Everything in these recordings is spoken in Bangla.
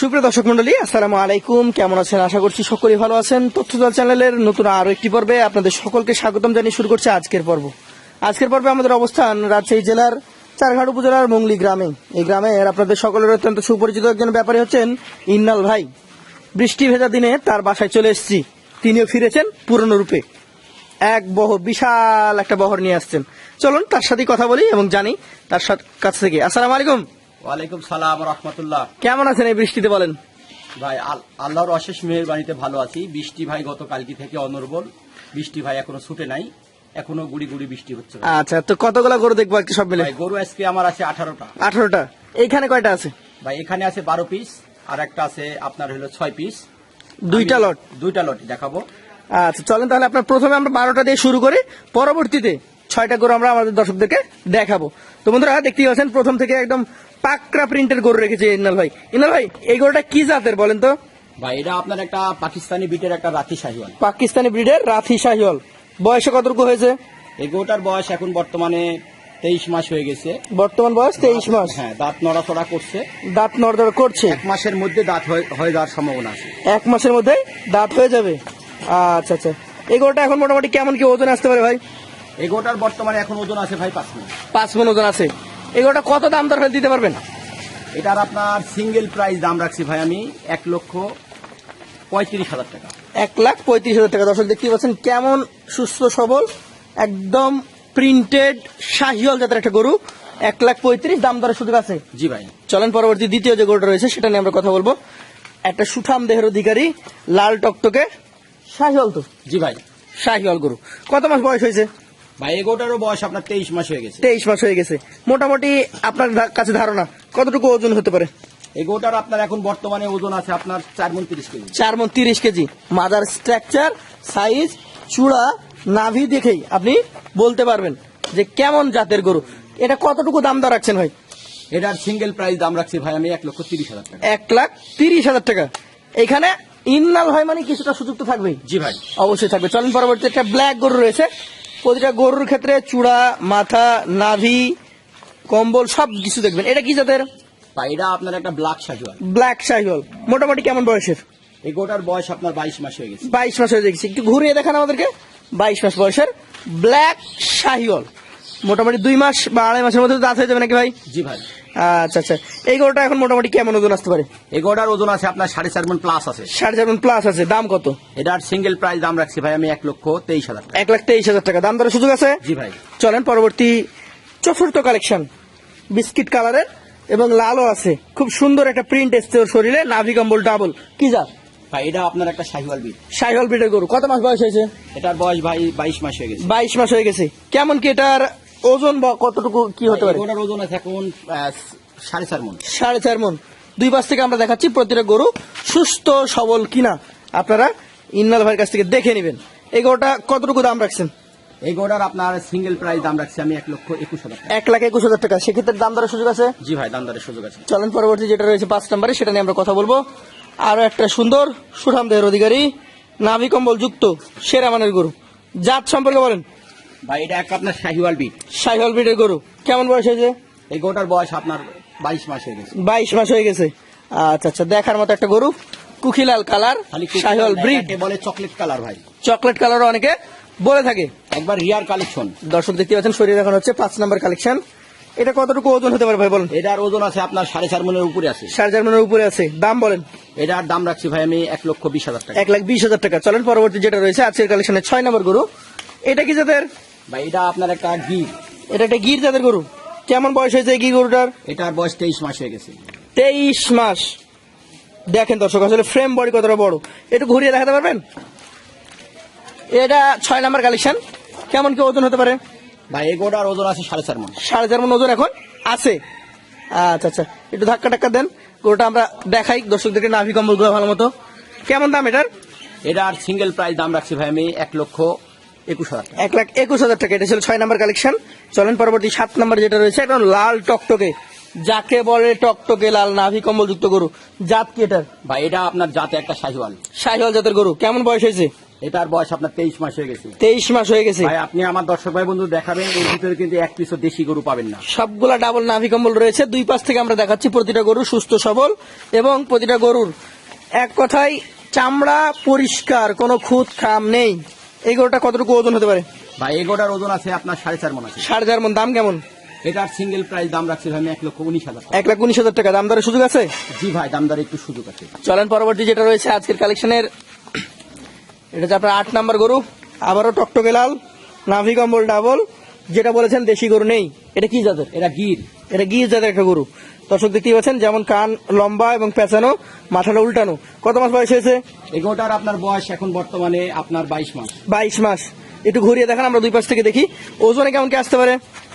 সুপ্রিয় দর্শক মন্ডলী, আসসালামু আলাইকুম। কেমন আছেন? আশা করছি সকলেই ভালো আছেন। তথ্যদল চ্যানেলের নতুন আরও একটি পর্বে আপনাদের সকলকে স্বাগতম জানিয়ে শুরু করছে আজকের পর্ব। আজকের পর্বে আমাদের অবস্থান রাজশাহী জেলার চারঘাট উপজেলার মঙ্গলি গ্রামে। এই গ্রামের আপনাদের সকলের অত্যন্ত সুপরিচিত একজন ব্যাপারী হচ্ছেন ইন্নাল ভাই। বৃষ্টি ভেজা দিনে তার বাসায় চলে এসেছি। তিনিও ফিরেছেন পুরনো রূপে। এক বহর বিশাল একটা বহর নিয়ে আসছেন। চলুন তার সাথে কথা বলি এবং জানি তার কাছ থেকে। আসসালামু আলাইকুম। ওয়ালাইকুম সালাম রহমতুল্লাহ। কেমন আছেন এই বৃষ্টিতে বলেন? ভাই আল- আল্লাহর অশেষ মেয়ের বাড়িতে ভালো আছি। বৃষ্টি ভাই গত কালকে থেকে অনর্বল। বৃষ্টি ভাই এখনও ছুটে নাই। এখনও গুড়ি গুড়ি বৃষ্টি হচ্ছে আচ্ছা তো কতগুলা গরু দেখব একটু সব মিলে? গরু আজকে আমার আছে আঠারোটা। আঠারোটা। এইখানে কয়টা আছে? ভাই এখানে আছে বারো পিস আর একটা আছে আপনার হলো ছয় পিস। দুইটা লট? দুইটা লট দেখাবো। আচ্ছা চলেন তাহলে আপনার প্রথমে আমরা বারোটা দিয়ে শুরু করি। পরবর্তীতে ছয়টা গরু আমরা আমাদের দর্শকদেরকে দেখাবো। তো বন্ধুরা দেখতেই পাচ্ছেন প্রথম থেকে একদম পাকরা প্রিন্টের গরু রেখেছে ইনাল ভাই। ইনাল ভাই এই গরুটা কি জাতের বলেন তো? ভাই এটা আপনার একটা পাকিস্তানি ব্রিডের একটা রাতি শাহিওয়াল। পাকিস্তানি ব্রিডের রাথি শাহিওয়াল। বয়সে কতটুকু হয়েছে? এই গরুটার বয়স এখন বর্তমানে তেইশ মাস হয়ে গেছে। বর্তমান বয়স তেইশ মাস। হ্যাঁ দাঁত নড়াচড়া করছে। দাঁত নড়দড় করছে? এক মাসের মধ্যে দাঁত হয়ে- যাওয়ার সম্ভাবনা আছে। এক মাসের মধ্যে দাঁত হয়ে যাবে? আচ্ছা আচ্ছা। এই গরুটা এখন মোটামুটি কেমন কি ওজন আসতে পারে ভাই? এই গরুটার বর্তমানে এখন ওজন আছে ভাই পাঁচ মিনিট পাঁচ মন ওজন আছে। এই গরুটা কত দাম দর দিতে পারবেন? এটার আপনার সিঙ্গেল প্রাইস দাম রাখছি ভাই আমি এক লক্ষ পঁয়ত্রিশ হাজার টাকা। এক লাখ পঁয়ত্রিশ হাজার টাকা। দর্শক দেখতে পাচ্ছেন কেমন সুস্থ সবল একদম প্রিন্টেড শাহিওল জাতের একটা গরু। এক লাখ পঁয়ত্রিশ দাম দরের সুযোগ আছে। জি ভাই। চলেন পরবর্তী দ্বিতীয় যে গরুটা রয়েছে সেটা নিয়ে আমরা কথা বলব। একটা সুঠাম দেহের অধিকারী লাল টকটকে শাহিওল তো। জি ভাই। শাহিওল গরু। কত মাস বয়স হয়েছে? ভাই এগোটারও বয়স আপনার তেইশ মাস হয়ে গেছে। তেইশ মাস হয়ে গেছে। মোটামুটি আপনার কাছে ধারণা কতটুকু ওজন হতে পারে? এগোটার আপনার এখন বর্তমানে ওজন আছে আপনার চার মন তিরিশ কেজি। চার মন তিরিশ কেজি। মাদার স্ট্রাকচার সাইজ চূড়া নাভি দেখেই আপনি বলতে পারবেন যে কেমন জাতের গরু। এটা কতটুকু দাম দর রাখছেন ভাই? এটার সিঙ্গেল প্রাইস দাম রাখছি ভাই আমি এক লক্ষ তিরিশ হাজার টাকা। এক লাখ তিরিশ হাজার টাকা। এখানে ইন্নাল হয় মানে কিছুটা সুযোগ তো থাকবেই। জি ভাই। অবশ্যই থাকবে। চলেন পরবর্তী একটা ব্ল্যাক গরু রয়েছে। প্রতিটা গরুর ক্ষেত্রে চূড়া মাথা নাভি কম্বল সব কিছু দেখবেন। এটা কি জাতের? পাইরা এটা আপনার একটা ব্ল্যাক শাহিওয়াল। ব্ল্যাক শাহিওয়াল। মোটামুটি কেমন বয়সের? এই গোটার বয়স আপনার বাইশ মাস হয়ে গেছে। বাইশ মাস হয়ে গেছে। একটু ঘুরিয়ে দেখান আমাদেরকে। বাইশ মাস বয়সের ব্ল্যাক শাহিওল মোটামুটি দুই মাস বা আড়াই মাসের মধ্যে দাঁত হয়ে যাবে নাকি ভাই? জি ভাই। আচ্ছা আচ্ছা। এই গরুটা এখন মোটামুটি কেমন ওজন আসতে পারে? এগোটার ওজন আছে আপনার সাড়ে চার মন প্লাস আছে। সাড়ে চার প্লাস আছে। দাম কত? এটার সিঙ্গেল প্রাইস দাম রাখছি ভাই আমি এক লক্ষ তেইশ হাজার এক লাখ তেইশ হাজার টাকা। দাম দরের সুযোগ আছে? জি ভাই। চলেন পরবর্তী চতুর্থ কালেকশন বিস্কিট কালারের এবং লালও আছে। খুব সুন্দর একটা প্রিন্ট এসছে ওর শরীরে। নাভি কম্বল ডাবল কি যা ভাই এটা আপনার একটা শাহিওয়াল বিট সাইহল ব্রিডের গরু। কত মাস বয়স হয়েছে? এটার বয়স ভাই বাইশ মাস হয়ে গেছে। বাইশ মাস হয়ে গেছে। কেমন কি এটার ওজন বা কতটুকু কি হতে পারে? এগোটার ওজন আছে এখন সাড়ে চার মন। সাড়ে চার মন। দুই পাশ থেকে আমরা দেখাচ্ছি প্রতিটা গরু সুস্থ সবল কিনা। আপনারা ইন্নাল ভাইয়ের কাছ থেকে দেখে নেবেন। এই গরুটা কতটুকু দাম রাখছেন? এই গোটার আপনার সিঙ্গেল প্রাইস দাম রাখছি আমি এক লক্ষ একুশ হাজার এক লাখ একুশ হাজার টাকা। সেক্ষেত্রে দাম দরের সুযোগ আছে? জি ভাই দামদারের সুযোগ আছে। চলেন পরবর্তী যেটা রয়েছে পাঁচ নম্বরে সেটা নিয়ে আমরা কথা বলব। আরও একটা সুন্দর সুঠাম দেহের অধিকারী নাভি কম্বল যুক্ত সেরা মানের গরু। জাত সম্পর্কে বলেন। ভাই এটা এক আপনার শাহিওয়াল বিট। সাইহল ব্রিডের গরু। কেমন বয়স হয়েছে? এই গোটার বয়স আপনার বাইশ মাস হয়ে গেছে। বাইশ মাস হয়ে গেছে। আচ্ছা আচ্ছা দেখার মতো একটা গরু। কুখিলাল কালার সাইহল ব্রিড। বলে চকলেট কালার ভাই। চকলেট কালারও অনেকে বলে থাকে। একবার রিয়ার কালেকশন। দর্শক দেখতে পাচ্ছেন শরীরে দেখানো হচ্ছে পাঁচ নাম্বার কালেকশন। এটা কতটুকু ওজন হতে পারে ভাই বলেন? এটার ওজন আছে আপনার সাড়ে চার মনের উপরে আছে। সাড়ে চার মনের উপরে আছে। দাম বলেন। এটার দাম রাখছি ভাই আমি এক লক্ষ বিশ হাজার টাকা। এক লাখ বিশ হাজার টাকা। চলেন পরবর্তী যেটা রয়েছে আজকের কালেকশনে ছয় নম্বর গরু। এটা কি জাতের? ভাই এটা আপনার একটা গির। এটা একটা গির জাতের গরু। কেমন বয়স হয়েছে এই গির গরুটার? এটার বয়স তেইশ মাস হয়ে গেছে। তেইশ মাস। দেখেন দর্শক আসলে ফ্রেম বডি কতটা বড়। একটু ঘুরিয়ে দেখাতে পারবেন? এটা ছয় নাম্বার কালেকশন কেমন কি ওজন হতে পারে? ভাই এই গোটার ওজন আছে সাড়ে চার মন। সাড়ে চার মন ওজন এখন আছে। আচ্ছা আচ্ছা। একটু ধাক্কা টাক্কা দেন। গরুটা আমরা দেখাই। দর্শকদেরকে নাভি কম্বলগুলো ভালো মতো। কেমন দাম এটার? এটার সিঙ্গেল প্রাইস দাম রাখছি ভাই আমি এক লক্ষ একুশ হাজার এক লাখ একুশ হাজার টাকা। এটা ছিল ছয় নাম্বার কালেকশন চলেন পরবর্তী সাত নাম্বার যেটা রয়েছে লাল টকটকে। যাকে বলে টকটকে লাল নাভি কম্বল যুক্ত গরু। জাত কি এটার? ভাই এটা আপনার জাতে একটা শাহিওয়াল। শাহিওয়াল জাতের গরু। কেমন বয়স হয়েছে? এটার বয়স আপনার তেইশ মাস হয়ে গেছে। তেইশ মাস হয়ে গেছে। ভাই আপনি আমার দর্শক ভাই বন্ধু দেখাবেন এর ভিতরে কিন্তু এক পিসও দেশি গরু পাবেন না। সবগুলা ডাবল নাভি কম্বল রয়েছে। দুই পাশ থেকে আমরা দেখাচ্ছি প্রতিটা গরু সুস্থ সবল এবং প্রতিটা গরুর। এক কথায় চামড়া পরিষ্কার কোনো খুঁত খাম নেই। এই গরুটা কতটুকু ওজন হতে পারে? ভাই এই গোটার ওজন আছে আপনার সাড়ে চার মন আছে। সাড়ে চার মন। দাম কেমন? এটার সিঙ্গেল প্রাইস দাম রাখছি ভাই আমি এক লক্ষ উনিশ হাজার এক লাখ উনিশ হাজার টাকা। দাম দরের সুযোগ আছে? জি ভাই দামদার একটু সুযোগ আছে। চলেন পরবর্তী যেটা রয়েছে আজকের কালেকশনের এটা হচ্ছে আপনার আট নাম্বার গরু। আবারও টকটকে লাল নাভি কম্বল ডাবল যেটা বলেছেন দেশি গরু নেই। এটা কি জাতের? এটা গির। এটা গির জাতের একটা গরু। দর্শক দেখতেই পাচ্ছেন যেমন কান লম্বা এবং পেঁচানো মাথাটা উল্টানো। কত মাস বয়স হয়েছে? এগোটার আপনার বয়স এখন বর্তমানে আপনার বাইশ মাস। বাইশ মাস। একটু ঘুরিয়ে দেখান আমরা দুই পাশ থেকে দেখি। ওজনে কেমন কি আসতে পারে?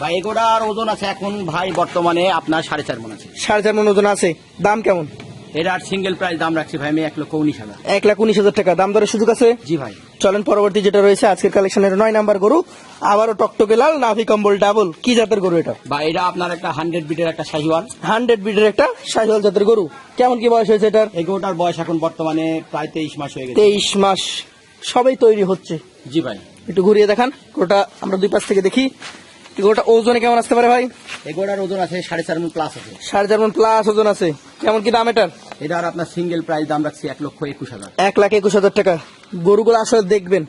ভাই এগোটার ওজন আছে এখন ভাই বর্তমানে আপনার সাড়ে চার মন আছে। সাড়ে চার মন ওজন আছে। দাম কেমন? এটার সিঙ্গেল প্রাইস দাম রাখছি ভাই আমি এক লক্ষ উনিশ হাজার। এক লাখ উনিশ হাজার টাকা। দাম দরের সুযোগ আছে? জি ভাই। চলেন পরবর্তী যেটা রয়েছে আজকের কালেকশনের নয় নাম্বার গরু। আবারও টকটকে লাল নাভি কম্বল ডাবল কি জাতের গরু এটা? বা এটা আপনার একটা হান্ড্রেড বিটের একটা শাহিওয়াল। হান্ড্রেড বিটের একটা শাহিওয়াল জাতের গরু। কেমন কি বয়স হয়েছে এটার? এই গোটার বয়স এখন বর্তমানে প্রায় তেইশ মাস হয়ে গেছে। তেইশ মাস। সবই তৈরি হচ্ছে। জি ভাই। একটু ঘুরিয়ে দেখান গরুটা আমরা দুই পাশ থেকে দেখি। গরুটা ওজনে কেমন আসতে পারে ভাই? এই গোটার ওজন আছে সাড়ে চার মন প্লাস আছে সাড়ে চার মন প্লাস ওজন আছে। কেমন কি দাম এটার? এটার আপনার সিঙ্গেল প্রাইস দাম রাখছি এক লক্ষ একুশ হাজার। এক লাখ একুশ হাজার টাকা। গরুগুলো আসলে দেখবেন।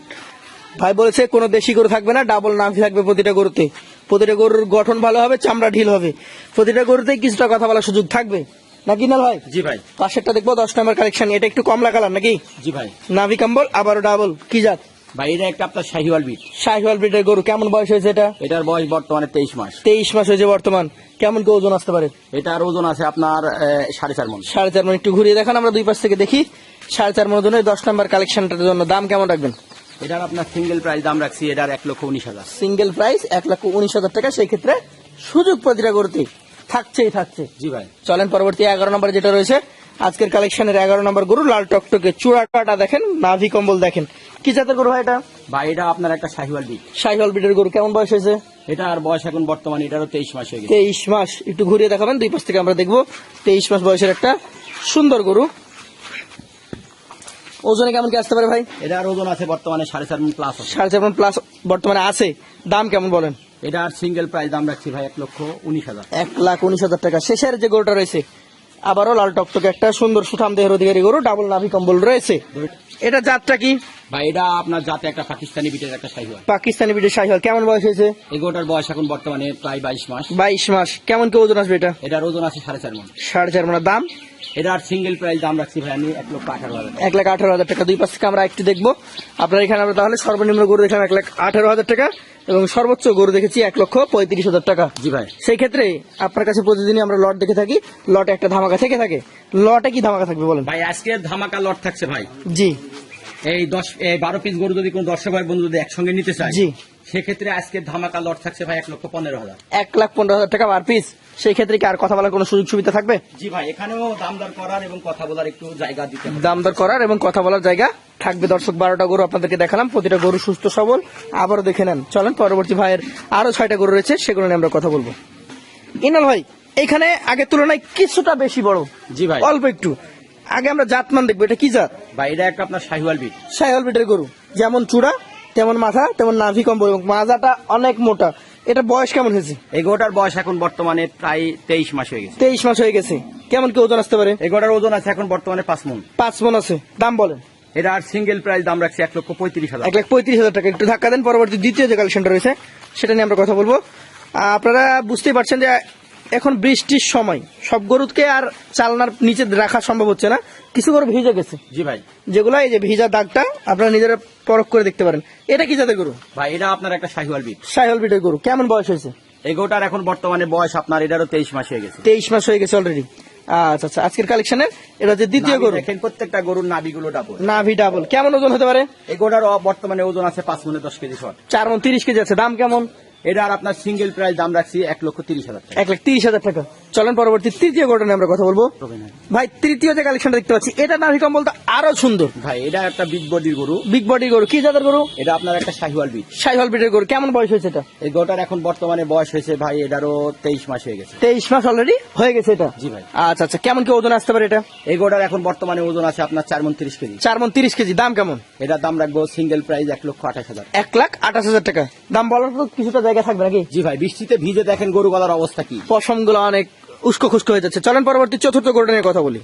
ভাই বলেছে কোনো দেশি গরু থাকবে না ডাবল নাভি থাকবে প্রতিটা গরুতে। প্রতিটা গরুর গঠন ভালো হবে চামড়া ঢিল হবে। প্রতিটা গরুতেই কিছুটা কথা বলার সুযোগ থাকবে। নাকি না ভাই? জি ভাই। পাশেরটা দেখব দশ নম্বর কালেকশন এটা একটু কমলা কালার নাকি? জি ভাই। নাভি কম্বল আবারও ডাবল কি জাত? ভাই এটা একটা আপনার শাহিওয়াল বিট শাহিওয়াল ব্রিডের গরু কেমন বয়স হয়েছে এটা? এটার বয়স বর্তমানে তেইশ মাস। তেইশ মাস হয়েছে বর্তমান কেমন কি ওজন আসতে পারে? এটার ওজন আছে আপনার সাড়ে চার মন। সাড়ে চার মন একটু ঘুরিয়ে দেখান আমরা দুই পাশ থেকে দেখি। সাড়ে চার দশ নম্বর কালেকশনটার জন্য দাম কেমন রাখবেন? এটার আপনার সিঙ্গেল প্রাইস দাম রাখছি এটার এক লক্ষ উনিশ হাজার। সিঙ্গেল প্রাইস এক লক্ষ উনিশ হাজার টাকা সেই ক্ষেত্রে সুযোগ প্রতিটা গরুতে থাকছেই থাকছে। জি ভাই। চলেন পরবর্তী এগারো নম্বর যেটা রয়েছে আজকের কালেকশনের এগারো নম্বর গরু লাল টকটকে চূড়াটা দেখেন নাভি কম্বল দেখেন। কি জাতের গরু ভাই এটা? ভাই এটা আপনার একটা শাহিওয়াল বিট। শাহিওয়াল বিটের গরু কেমন বয়স হয়েছে? এটার বয়স এখন বর্তমানে এটারও তেইশ মাস হয়ে গেছে। তেইশ মাস একটু ঘুরিয়ে দেখাবেন দুই পাশ থেকে আমরা দেখব। তেইশ মাস বয়সের একটা সুন্দর গরু। ওজনে কেমন কি আসতে পারে ভাই? এটার ওজন আছে বর্তমানে সাড়ে চার মন প্লাস সাড়ে চার মণ প্লাস বর্তমানে আছে। দাম কেমন বলেন? এটার সিঙ্গেল প্রাইস দাম রাখছি ভাই এক লক্ষ উনিশ হাজার। এক লাখ উনিশ হাজার টাকা। শেষের যে গরুটা রয়েছে আবারও লাল টকটকে একটা সুন্দর সুঠাম দেহের অধিকারী গরু ডাবল নাভি কম্বল রয়েছে। এটা জাতটা কি? এটা আপনার একটা পাকিস্তানি বিটের একটা শাহিওয়াল পাকিস্তানি বিটের শাহিওয়াল কেমন বয়স হয়েছে? এগোটার বয়স এখন বর্তমানে প্রায় বাইশ মাস। বাইশ মাস। কেমন কি ওজন আসবে এটা? এটার ওজন আছে সাড়ে চার মন। সাড়ে চার মানের দাম? এটার সিঙ্গেল প্রাইস দাম রাখছি ভাই আমি এক লক্ষ আঠারো হাজার এক লাখ আঠারো হাজার টাকা। দুই পাশ থেকে আমরা একটু দেখব। আপনার এখানে আমরা তাহলে সর্বনিম্ন গরু দেখলাম এক লাখ আঠারো হাজার টাকা এবং সর্বোচ্চ গরু দেখেছি এক লক্ষ পঁয়ত্রিশ হাজার টাকা। জি ভাই। সেই ক্ষেত্রে আপনার কাছে প্রতিদিনই আমরা লট দেখে থাকি। লটে একটা ধামাকা থেকে থাকে। লটে কি ধামাকা থাকবে বলেন? ভাই আজকে ধামাকা লট থাকছে ভাই। জি। এই দশ এই বারো পিস গরু যদি কোন দর্শক ভাই বন্ধু যদি একসঙ্গে নিতে চায় জি। সেক্ষেত্রে আজকে ধামাকা লট থাকছে ভাই এক লক্ষ পনেরো হাজার। এক লাখ পনেরো হাজার টাকা পার পিস সেই ক্ষেত্রে কি আর কথা বলার কোনো সুযোগ সুবিধা থাকবে? জি ভাই এখানেও দাম দর করার এবং কথা বলার একটু জায়গা দিতে হবে। দাম দর করার এবং কথা বলার জায়গা থাকবে। দর্শক বারোটা গরু আপনাদেরকে দেখালাম। প্রতিটা গরু সুস্থ সবল। আবারও দেখে নেন। চলেন পরবর্তী ভাইয়ের আরও ছয়টা গরু রয়েছে সেগুলো নিয়ে আমরা কথা বলব। ইনাল ভাই এখানে আগের তুলনায় কিছুটা বেশি বড়। জি ভাই। অল্প একটু। আগে আমরা জাতমান দেখব এটা কি জাত? ভাই এটা একটা আপনার শাহিওয়াল বিট। সাইহল বিটের গরু। যেমন চূড়া তেমন মাথা তেমন নাভি কম্বল এবং মাজাটা অনেক মোটা। এটা বয়স কেমন হয়েছে? এই গরুটার বয়স এখন বর্তমানে প্রায় তেইশ মাস হয়ে গেছে। তেইশ মাস হয়ে গেছে। কেমন কি ওজন আসতে পারে? এই গরুটার ওজন আছে এখন বর্তমানে পাঁচ মন। পাঁচ মন আছে। দাম বলেন। এটার সিঙ্গেল প্রাইস দাম রাখছে এক লক্ষ পঁয়ত্রিশ হাজার। এক লাখ পঁয়ত্রিশ হাজার টাকা। একটু ধাক্কা দেন পরবর্তী দ্বিতীয় যে কালেকশনটা রয়েছে সেটা নিয়ে আমরা কথা বলব। আপনারা বুঝতেই পারছেন যে এখন বৃষ্টির সময় সব গরুকে আর চালনার নিচে রাখা সম্ভব হচ্ছে না। কিছু গরু ভিজে গেছে। জি ভাই। যেগুলো এই যে ভিজা দাগটা আপনারা নিজেরা পরখ করে দেখতে পারেন। এটা কি জাতের গরু? ভাই এটা আপনার একটা শাহিওয়াল বিট। সাইহল বিটের গরু। কেমন বয়স হয়েছে? এই গরুটার এখন বর্তমানে বয়স আপনার এটারও তেইশ মাস হয়ে গেছে। তেইশ মাস হয়ে গেছে অলরেডি আচ্ছা আচ্ছা আজকের কালেকশনের এটা হচ্ছে দ্বিতীয় গরু। দেখেন প্রত্যেকটা গরুর নাভিগুলো ডাবল নাভি ডাবল কেমন ওজন হতে পারে? এই গরুটার বর্তমানে ওজন আছে পাঁচ মনে দশ কেজি শট চার মন তিরিশ কেজি আছে। দাম কেমন? এটা আপনার সিঙ্গেল প্রাইস দাম রাখছি এক লক্ষ তিরিশ হাজার টাকা। এক লাখ তিরিশ হাজার টাকা। চলেন পরবর্তী তৃতীয় নিয়ে আমরা কথা বলব। ভাই তৃতীয় যে কালেকশনটা দেখতে পাচ্ছি এটা নাভি কম্বল তো আরও সুন্দর। ভাই এটা একটা বিগ বডির গরু। বিগ বডি গরু কি জাতের গরু? এটা আপনার একটা শাহিওয়াল বিট সাইহল বিটের গরু কেমন বয়স হয়েছে এটা? এই গরুটার এখন বর্তমানে বয়স হয়েছে ভাই এটারও তেইশ মাস হয়ে গেছে। তেইশ মাস অলরেডি হয়ে গেছে এটা? জি ভাই। আচ্ছা আচ্ছা কেমন কি ওজন আসতে পারে এটা? এই গরুটার এখন বর্তমানে ওজন আছে আপনার চার মন তিরিশ কেজি। চার মন তিরিশ কেজি দাম কেমন? এটার দাম রাখব সিঙ্গেল প্রাইস এক লক্ষ আঠাশ হাজার। এক লাখ আঠাশ হাজার টাকা। দাম বলার কিছুটা জায়গা থাকবে নাকি? জি ভাই বৃষ্টিতে ভিজে দেখেন গরু গলার অবস্থা কি। পশমগুলো অনেক উস্কো খুস্কো হয়ে যাচ্ছে। চলেন পরবর্তী চতুর্থ গরুটা নিয়ে কথা বলি।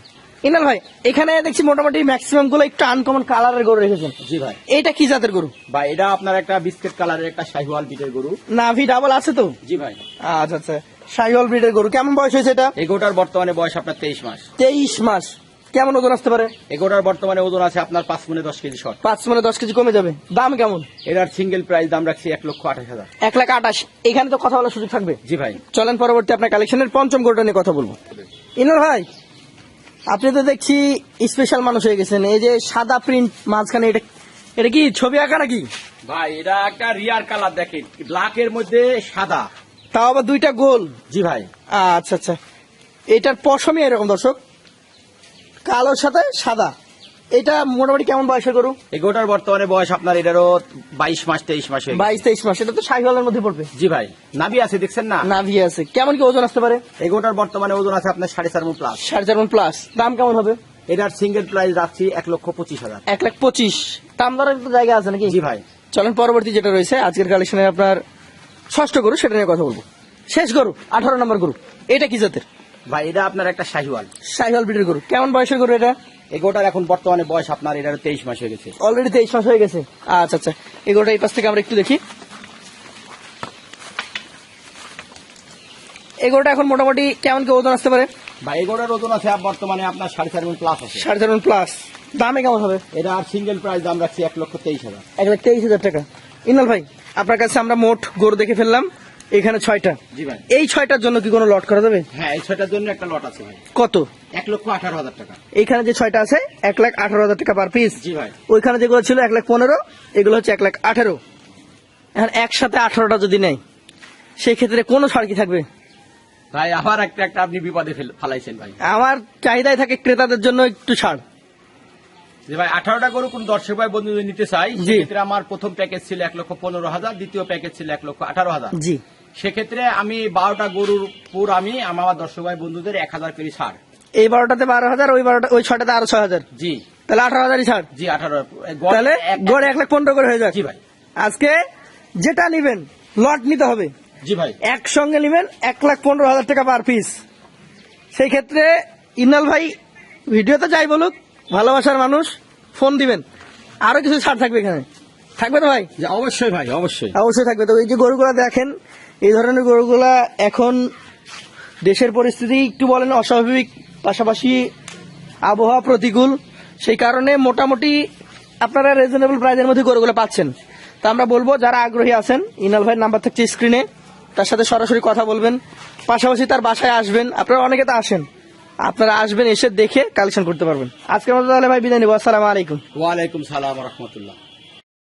ইনাল ভাই এখানে দেখছি মোটামুটি ম্যাক্সিমামগুলো একটু আনকমন কালারের গরু রেখেছেন। জি ভাই। এটা কি জাতের গরু? ভাই এটা আপনার একটা বিস্কিট কালারের একটা শাহিওয়াল বিটের গরু। নাভি ডাবল আছে তো? জি ভাই। আচ্ছা আচ্ছা। সাইহল ব্রিডের গরু। কেমন বয়স হয়েছে এটা? এই গরুটার বর্তমানে বয়স আপনার তেইশ মাস। তেইশ মাস। কেমন ওজন আসতে পারে? এই গরুটার বর্তমানে ওজন আছে আপনার পাঁচ মনে দশ কেজি শর্ট। পাঁচ মানে দশ কেজি কমে যাবে। দাম কেমন? এটার সিঙ্গেল প্রাইস দাম রাখছি এক লক্ষ আঠাশ হাজার। এক লাখ আঠাশ। এখানে তো কথা বলার সুযোগ থাকবে। জি ভাই। চলেন পরবর্তী আপনার কালেকশনের পঞ্চম গরুটা নিয়ে কথা বলব। ইনুর ভাই আপনি তো দেখছি স্পেশাল মানুষ হয়ে গেছেন। এই যে সাদা প্রিন্ট মাঝখানে এটা এটা কি ছবি আঁকা নাকি? ভাই এটা একটা রিয়ার কালার দেখেন। ব্ল্যাকের মধ্যে সাদা। তাও আবার দুইটা গোল। জি ভাই। আচ্ছা আচ্ছা। এটার পশমই এরকম দর্শক। কালোর সাথে সাদা। এটা মোটামুটি কেমন বয়সের গরু? এই গরুটার বর্তমানে বয়স আপনার এটারও বাইশ মাস তেইশ মাস। বাইশ তেইশ মাস এটা তো সাইকেলের মধ্যে পড়বে। জি ভাই নাভি আছে দেখছেন না? নাভি আছে। কেমন কি ওজন আসতে পারে? এই গরুটার বর্তমানে ওজন আছে আপনার সাড়ে চার মন প্লাস সাড়ে চার মণ প্লাস দাম কেমন হবে? এটার সিঙ্গেল প্রাইস রাখছি এক লক্ষ পঁচিশ হাজার। এক লাখ পঁচিশ। দাম দরের একটু জায়গা আছে নাকি? জি ভাই। চলেন পরবর্তী যেটা রয়েছে আজকের কালেকশনে আপনার ষষ্ঠ গরু সেটা নিয়ে কথা বলব। শেষ গরু আঠারো নম্বর গরু। এটা কি জাতের? ভাই এটা আপনার একটা শাহিওয়াল। সাইহল ব্রিডের গরু। কেমন বয়সের গরু এটা? এই গরুটার এখন বর্তমানে বয়স আপনার এটারও তেইশ মাস হয়ে গেছে। অলরেডি তেইশ মাস হয়ে গেছে? আচ্ছা আচ্ছা। এই গরুটা এই পাশ থেকে আমরা একটু দেখি। এই গরুটা এখন মোটামুটি কেমন কি ওজন আসতে পারে? ভাই এই গরুটার ওজন আছে বর্তমানে আপনার সাড়ে চার মন প্লাস আছে। সাড়ে চার প্লাস দামে কেমন হবে? এটা আর সিঙ্গেল প্রাইস দাম রাখছি এক লক্ষ তেইশ হাজার। এক লাখ তেইশ হাজার টাকা। ইনাল ভাই আপনার কাছে আমরা মোট গরু দেখে ফেললাম। এখানে ছয়টা। জি ভাই। এই ছয়টার জন্য কি কোনো লট করা যাবে? হ্যাঁ এই ছয়টার জন্য একটা লট আছে ভাই। কত? এক লক্ষ আঠারো হাজার টাকা। এইখানে যে ছয়টা আছে এক লাখ আঠারো হাজার টাকা পার পিস জি ভাই। ওইখানে যেগুলো ছিল এক লাখ পনেরো এগুলো হচ্ছে এক লাখ আঠারো। এখন একসাথে আঠারোটা যদি নেই সেই ক্ষেত্রে কোনো ছাড় কি থাকবে? ভাই আবার একটা একটা আপনি বিপদে ফেল- ফালাইছেন ভাই। আমার চাহিদায় থাকে ক্রেতাদের জন্য একটু ছাড়। যে ভাই আঠারোটা গরু কোন দর্শক ভাই বন্ধু যদি নিতে চাই। সেক্ষেত্রে আমার প্রথম প্যাকেজ ছিল এক লক্ষ পনেরো হাজার দ্বিতীয় প্যাকেজ ছিল এক লক্ষ আঠারো হাজার। জি। সেক্ষেত্রে আমি বারোটা গরুর পুর আমি আমার দর্শক ভাই বন্ধুদের এক হাজার করে ছাড়। এই বারোটাতে বারো হাজার ওই বারোটা ওই ছটাতে আরও ছয় হাজার? জি। তাহলে আঠারো হাজারই ছাড়। জি আঠারো তাহলে গড়ে এক লাখ পনেরো করে হয়ে যাক। জি ভাই। আজকে যেটা নিবেন লট নিতে হবে। জি ভাই। একসঙ্গে নেবেন এক লাখ পনেরো হাজার টাকা পার পিস সেই ক্ষেত্রে ইনাল ভাই ভিডিওতে যাই বলুক ভালোবাসার মানুষ ফোন দিবেন। আরও কিছু ছাড় থাকবে এখানে। থাকবে তো ভাই? অবশ্যই ভাই অবশ্যই। অবশ্যই থাকবে। তো এই যে গরুগুলা দেখেন এই ধরনের গরুগুলা এখন দেশের পরিস্থিতি একটু বলেন অস্বাভাবিক, পাশাপাশি আবহাওয়া প্রতিকূল। সেই কারণে মোটামুটি আপনারা রিজনেবল প্রাইসের মধ্যে গরুগুলো পাচ্ছেন। তা আমরা বলব, যারা আগ্রহী আছেন, ইনাল ভাইয়ের নাম্বার থাকছে স্ক্রিনে তার সাথে সরাসরি কথা বলবেন। পাশাপাশি তার বাসায় আসবেন, আপনারা অনেকে তো আসেন। আপনারা আসবেন, এসে দেখে কালেকশন করতে পারবেন। আজকের মতো তাহলে ভাই বিদায় নিবো। আসসালামু আলাইকুম। ওয়ালাইকুম সালাম রহমতুল্লাহ।